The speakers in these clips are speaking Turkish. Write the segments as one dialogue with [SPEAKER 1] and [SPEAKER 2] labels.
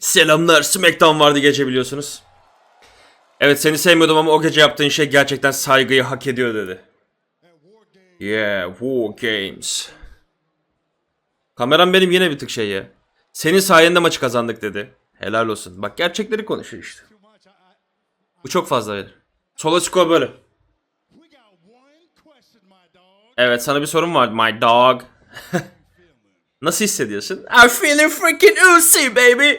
[SPEAKER 1] Selamlar. Smackdown vardı gece biliyorsunuz. Evet seni sevmiyordum ama o gece yaptığın şey gerçekten saygıyı hak ediyor dedi. Yeah, War Games. Kameram benim yine bir tık şey ya. Senin sayende maçı kazandık dedi. Helal olsun. Bak gerçekleri konuşuyor işte. Bu çok fazla verir. Solo skor böyle. Evet sana bir sorum var my dog. Nasıl hissediyorsun? I'm feeling freaking oozy baby.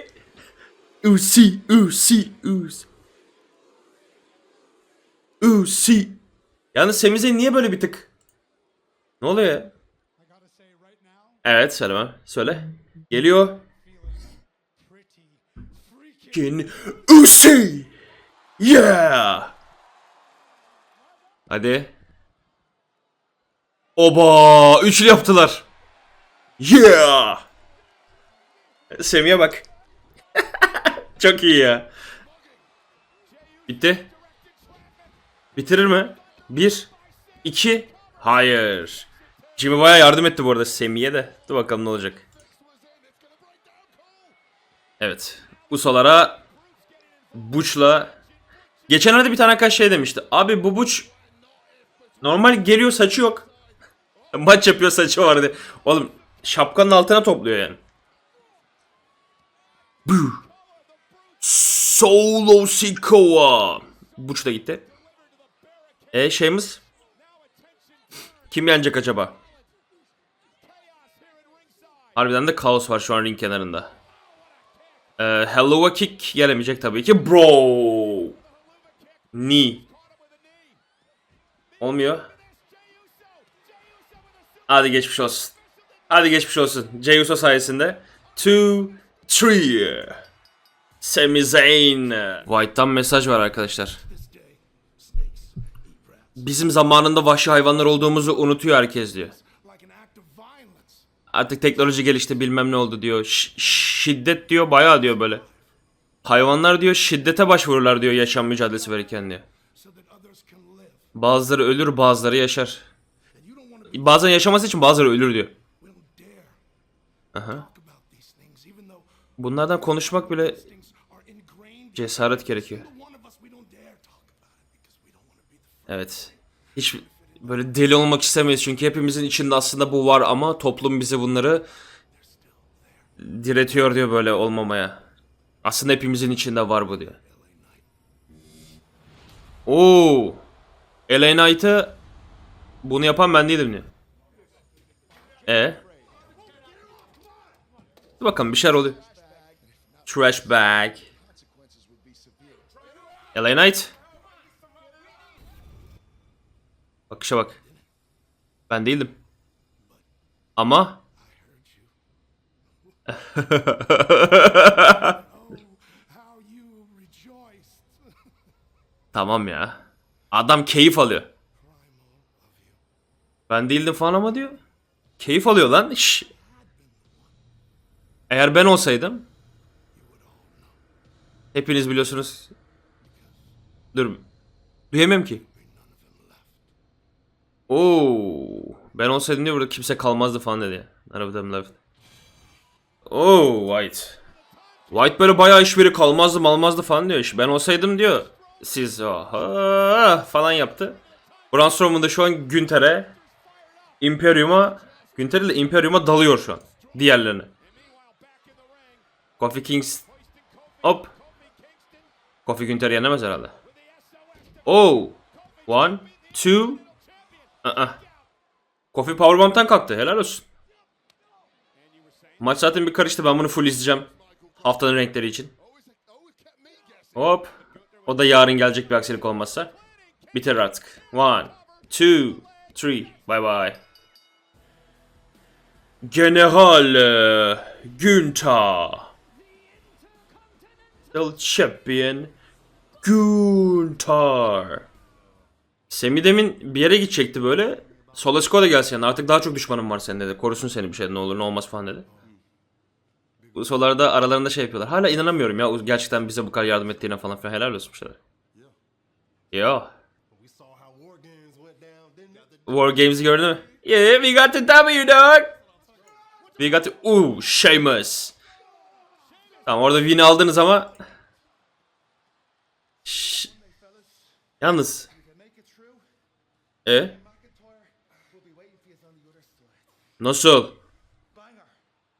[SPEAKER 1] Oozy, oozy, oozy. Oozy. Yalnız Semize niye böyle bir tık? Ne oluyor ya? Evet söyleme. Söyle. Geliyor. Freaking oozy. Yeah. Hadi. Oba! Üçlü yaptılar. Yeah! Semih'e bak. Çok iyi ya. Bitti. Bitirir mi? Bir. iki. Hayır. Jimmy baya yardım etti bu arada Semih'e de. Dur bakalım ne olacak. Evet. Usolara Buç'la Geçenlerde bir tane arkadaş şey demişti. Abi bu Buç normal geliyor saçı yok. Maç yapıyor saçı vardı. Oğlum şapkanın altına topluyor yani. Bu. Solo Sikoa. Buç da gitti. E şeyimiz? Kim yenecek acaba? Harbiden de kaos var şu an ring kenarında. Ee, Hello'a kick gelemeyecek tabii ki. Bro. Ni. Olmuyor. Hadi geçmiş olsun. Hadi geçmiş olsun. Jey Uso sayesinde. 2 3 Sami Zayn. White'tan mesaj var arkadaşlar. Bizim zamanında vahşi hayvanlar olduğumuzu unutuyor herkes diyor. Artık teknoloji gelişti bilmem ne oldu diyor. Ş- şiddet diyor bayağı diyor böyle. Hayvanlar diyor şiddete başvururlar diyor yaşam mücadelesi verirken diyor. Bazıları ölür bazıları yaşar. Bazen yaşaması için bazıları ölür diyor. Aha. Bunlardan konuşmak bile cesaret gerekiyor. Evet. Hiç böyle deli olmak istemeyiz çünkü hepimizin içinde aslında bu var ama toplum bize bunları diretiyor diyor böyle olmamaya. Aslında hepimizin içinde var bu diyor. Oo. LA Knight'ı bunu yapan ben değilim diyor. E. Dur bakalım bir şeyler oluyor. Trash bag. LA Knight. Bakışa bak. Ben değildim. Ama tamam ya. Adam keyif alıyor. Ben değildim falan ama diyor. Keyif alıyor lan. Şş. Eğer ben olsaydım hepiniz biliyorsunuz. Dur. Duyamam ki. Oo, ben olsaydım diyor burada kimse kalmazdı falan dedi. Them left. Oo, White. White böyle bayağı işveri kalmazdı malmazdı falan diyor. Ben olsaydım diyor. Siz oha falan yaptı. Braun da şu an Günter'e Imperium'a Günter ile Imperium'a dalıyor şu an. Diğerlerine. Kofi Kings Hop. Kofi Günter yenemez herhalde. Oh. One. Two. Uh-uh. Kofi Powerbomb'tan kalktı. Helal olsun. Maç zaten bir karıştı. Ben bunu full izleyeceğim. Haftanın renkleri için. Hop. O da yarın gelecek bir aksilik olmazsa. Biter artık. One, two, three. Bye bye. General e, Günther. El Champion Günther. Semi demin bir yere gidecekti böyle. Solasko da gelsin artık daha çok düşmanım var senin dedi. Korusun seni bir şey ne olur ne olmaz falan dedi. Bu solarda aralarında şey yapıyorlar. Hala inanamıyorum ya gerçekten bize bu kadar yardım ettiğine falan filan helal olsun şeyler. Yo. War Games'i gördün mü? Yeah, we got the W dog. We got the... Ooh, Sheamus. Tamam orada win aldınız ama Şş. Yalnız E Nasıl?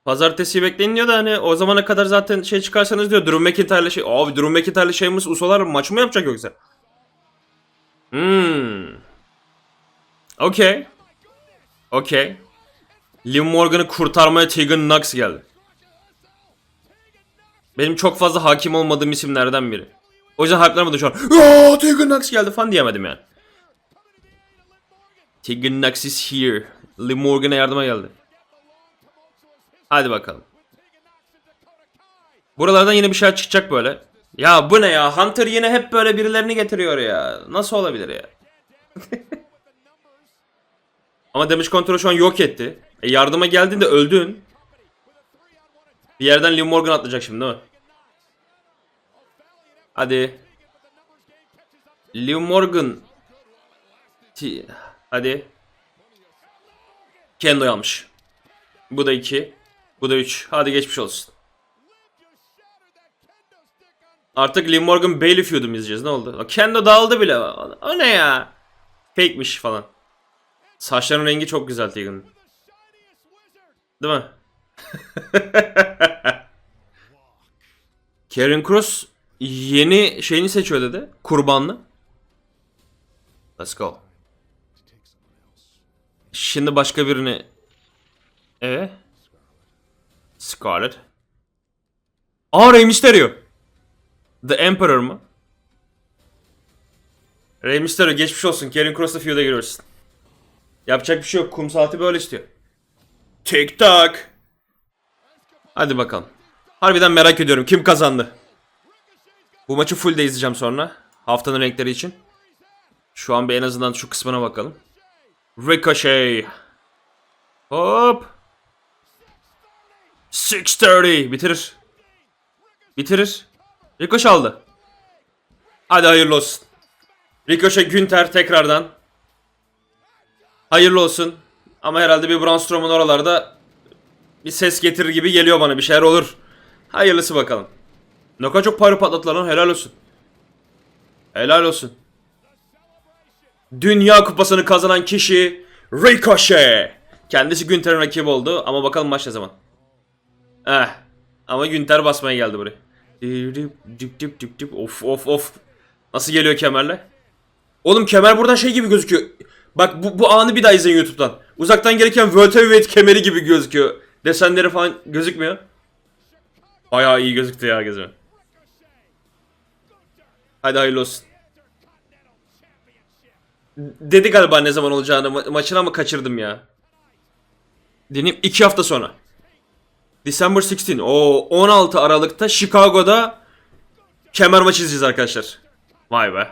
[SPEAKER 1] Pazartesi bekleyin da hani o zamana kadar zaten şey çıkarsanız diyor Drew McIntyre'le şey abi Drew McIntyre'le şeyimiz usolar maç mı yapacak yoksa? Hmm. Okey. Okey. Liv Morgan'ı kurtarmaya Tegan Knox geldi. Benim çok fazla hakim olmadığım isimlerden biri. O yüzden hype'lanmadım şu an. Aa, Tegan Knox geldi falan diyemedim yani. Tegan Knox is here. Liv Morgan'a yardıma geldi. Hadi bakalım. Buralardan yine bir şey çıkacak böyle. Ya bu ne ya? Hunter yine hep böyle birilerini getiriyor ya. Nasıl olabilir ya? Ama damage kontrolü şu an yok etti. E yardıma geldiğinde öldün. Bir yerden Liv Morgan atlayacak şimdi değil mi? Hadi. Liv Morgan. Ti- Hadi. Kendo'yu almış. Bu da 2. Bu da 3. Hadi geçmiş olsun. Artık Liv Morgan Bailey feud'u izleyeceğiz? Ne oldu? Kendo dağıldı bile. O ne ya? Fake'miş falan. Saçların rengi çok güzel Tegan'ın. Değil mi? Karen Cross yeni şeyini seçiyor dedi. Kurbanlı. Let's go. Şimdi başka birini... E? Scarlet. Aa Rey Mysterio. The Emperor mı? Rey Mysterio geçmiş olsun. Karen Cross'la feud'a giriyorsun. Yapacak bir şey yok. Kum saati böyle istiyor. Tik tak. Hadi bakalım. Harbiden merak ediyorum. Kim kazandı? Bu maçı full de izleyeceğim sonra. Haftanın renkleri için. Şu an bir en azından şu kısmına bakalım. Ricochet. Hop. 630. Bitirir. Bitirir. Ricochet aldı. Hadi hayırlı olsun. Ricochet Günter tekrardan. Hayırlı olsun. Ama herhalde bir Braun Strowman oralarda bir ses getirir gibi geliyor bana. Bir şeyler olur. Hayırlısı bakalım. Ne kadar çok para patlattılar lan. Helal olsun. Helal olsun. Dünya kupasını kazanan kişi Ricochet. Kendisi Günter'in rakibi oldu ama bakalım maç ne zaman. Eh. Ama Günter basmaya geldi buraya. Dip dip dip dip. Of of of. Nasıl geliyor kemerle? Oğlum kemer buradan şey gibi gözüküyor. Bak bu, bu anı bir daha izleyin YouTube'dan. Uzaktan gelirken World Heavyweight kemeri gibi gözüküyor. Desenleri falan gözükmüyor. Bayağı iyi gözüktü ya gözüme. Hadi hayırlı olsun. Dedi galiba ne zaman olacağını ma- maçını ama kaçırdım ya. Deneyim 2 hafta sonra. December 16. O 16 Aralık'ta Chicago'da kemer maçı izleyeceğiz arkadaşlar. Vay be.